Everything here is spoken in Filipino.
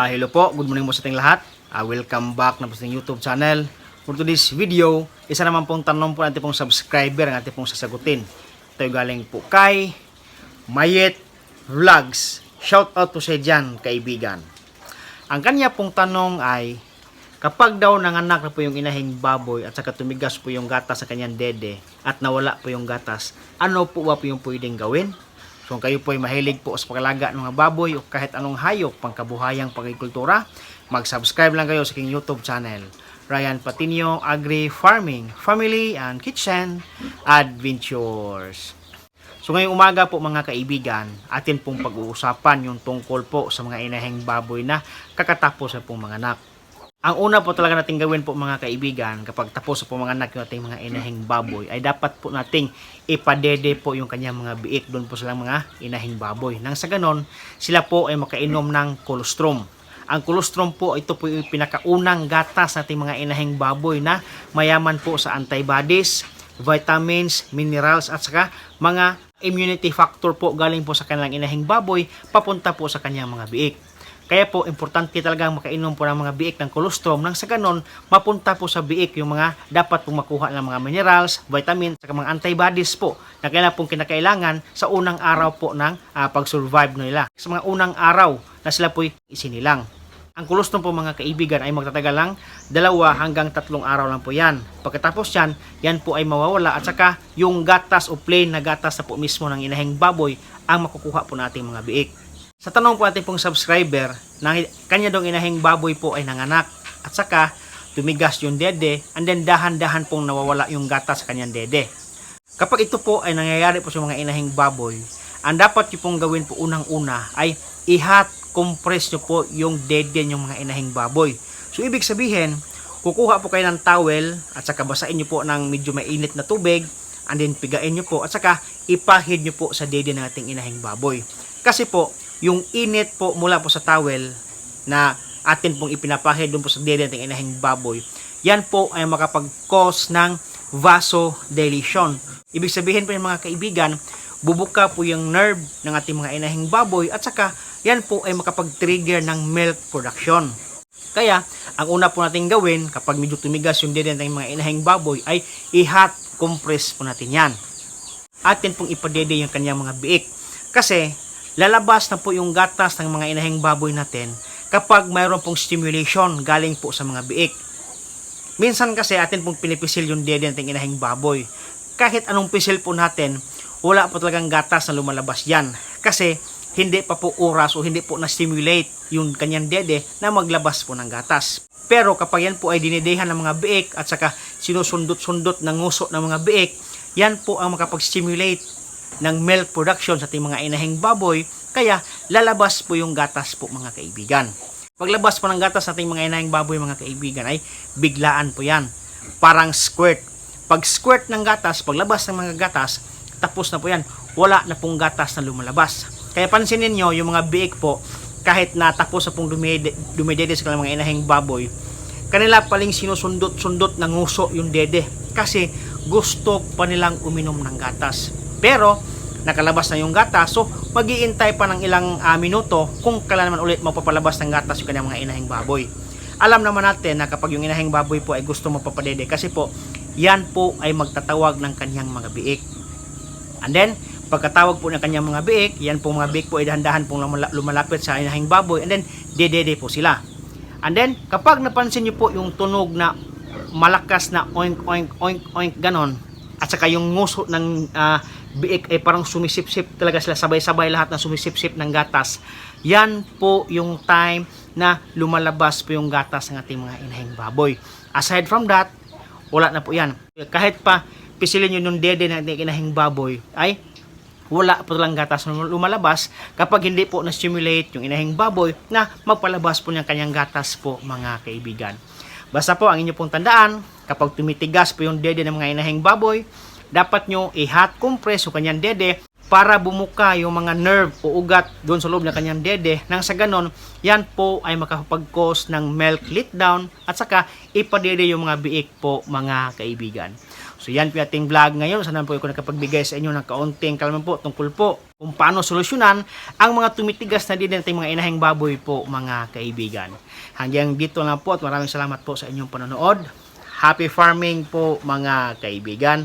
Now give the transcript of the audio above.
Ah, hello po, good morning mo sa ating lahat. Ah, welcome back na po sa YouTube channel. For today's video, isa naman pong tanong po natin pong subscriber ang ating pong sasagutin. Ito yung galing po kay Mayet Vlogs. Shout out po sa dyan, kaibigan. Ang kanya pong tanong ay, kapag daw nanganak na po yung inahing baboy at saka tumigas po yung gatas sa kanyang dede at nawala po yung gatas, ano po ba po yung pwedeng gawin? Kung kayo po ay mahilig po sa pagalaga ng mga baboy o kahit anong hayop pangkabuhayang pagkikultura, mag-subscribe lang kayo sa aking YouTube channel. Ryan Patinio Agri Farming, Family and Kitchen Adventures. So ngayong umaga po mga kaibigan, atin pong pag-uusapan yung tungkol po sa mga inahing baboy na kakatapos na pong mga anak. Ang una po talaga natin gawin po mga kaibigan kapag tapos po mga anak yung ating mga inahing baboy ay dapat po nating ipadede po yung kanyang mga biik doon po silang mga inahing baboy. Nang sa ganon, sila po ay makainom ng colostrum. Ang colostrum po ito po yung pinakaunang gatas ng ating mga inahing baboy na mayaman po sa antibodies, vitamins, minerals at saka mga immunity factor po galing po sa kanilang inahing baboy papunta po sa kanyang mga biik. Kaya po, importante talaga makainom po ng mga biik ng colostrum nang sa ganon, mapunta po sa biik yung mga dapat pong makuha ng mga minerals, vitamins, at mga antibodies po na kailangan pong kinakailangan sa unang araw po ng ah, pag-survive nila. Sa mga unang araw na sila po isinilang. Ang colostrum po mga kaibigan ay magtatagal lang dalawa hanggang tatlong araw lang po yan. Pagkatapos yan, yan po ay mawawala at saka yung gatas o plain na gatas na po mismo ng inahing baboy ang makukuha po nating mga biik. Sa tanong po natin pong subscriber, na kanya dong inahing baboy po ay nanganak at saka tumigas yung dede and then dahan-dahan pong nawawala yung gatas sa kanyang dede. Kapag ito po ay nangyayari po sa mga inahing baboy, ang dapat nyo pong gawin po unang-una ay i-hot compress nyo po yung dede ng mga inahing baboy. So ibig sabihin, kukuha po kayo ng towel at saka basain nyo po ng medyo mainit na tubig and then pigain nyo po at saka ipahid nyo po sa dede ng ating inahing baboy. Kasi po, yung init po mula po sa towel na atin pong ipinapahid doon po sa dede ng inahing baboy, yan po ay makapag-cause ng vasodilation. Ibig sabihin po yung mga kaibigan, bubuka po yung nerve ng ating mga inahing baboy at saka yan po ay makapag-trigger ng milk production. Kaya, ang una po natin gawin kapag medyo tumigas yung dede ng mga inahing baboy ay i-hot compress po natin yan. Atin pong ipadede yung kanyang mga biik. Kasi, lalabas na po yung gatas ng mga inahing baboy natin kapag mayroon pong stimulation galing po sa mga biik. Minsan kasi atin pong pinipisil yung dede ng ating inahing baboy. Kahit anong pisil po natin, wala po talagang gatas na lumalabas yan. Kasi hindi pa po oras o hindi po na-stimulate yung kanyang dede na maglabas po ng gatas. Pero kapag yan po ay dinidehan ng mga biik at saka sinusundot-sundot ng nguso ng mga biik, yan po ang makapag-stimulate ng milk production sa ating mga inahing baboy, kaya lalabas po yung gatas po mga kaibigan. Paglabas po ng gatas sa ating mga inahing baboy mga kaibigan ay biglaan po yan. Parang squirt. Pag squirt ng gatas, paglabas ng mga gatas, tapos na po yan. Wala na pong gatas na lumalabas. Kaya pansinin nyo, yung mga biik po, kahit na tapos na pong dumide, dumidede sa mga inahing baboy, kanila paling sinusundot-sundot ng nguso yung dede. Kasi gusto pa nilang uminom ng gatas. Pero, nakalabas na yung gatas, so mag-iintay pa ng ilang ah, minuto kung kailan naman ulit mapapalabas ng gatas yung kanyang mga inahing baboy. Alam naman natin na kapag yung inahing baboy po ay gusto mapapadede kasi po, yan po ay magtatawag ng kanyang mga biik. And then, pagkatawag po ng kanyang mga biik, yan po mga biik po ay dahan-dahan pong lumala- lumalapit sa inahing baboy and then dedede po sila. And then, kapag napansin nyo po yung tunog na malakas na oink oink oink oink ganon, at saka yung nguso ng ah, biik ay parang sumisipsip talaga sila sabay-sabay lahat na sumisipsip ng gatas. Yan po yung time na lumalabas po yung gatas ng ating mga inahing baboy. Aside from that, wala na po yan. Kahit pa pisilin nyo nung dede ng ating inahing baboy, ay wala po lang gatas na lumalabas kapag hindi po na-stimulate yung inahing baboy na magpalabas po ng kanyang gatas po mga kaibigan. Basta po ang inyo pong tandaan, kapag tumitigas po yung dede ng mga inahing baboy, dapat nyo i-hot compress yung kanyang dede para bumuka yung mga nerve o ugat doon sa loob ng kanyang dede nang sa ganon, yan po ay makapag-cause ng milk letdown at saka ipadede yung mga biik po mga kaibigan. So yan po ating vlog ngayon. Sana po ako nakapagbigay sa inyo ng kaunting kalaman po tungkol po kung paano solusyonan ang mga tumitigas na din nating mga inahing baboy po mga kaibigan. Hanggang dito lang po at maraming salamat po sa inyong panonood. Happy farming po mga kaibigan.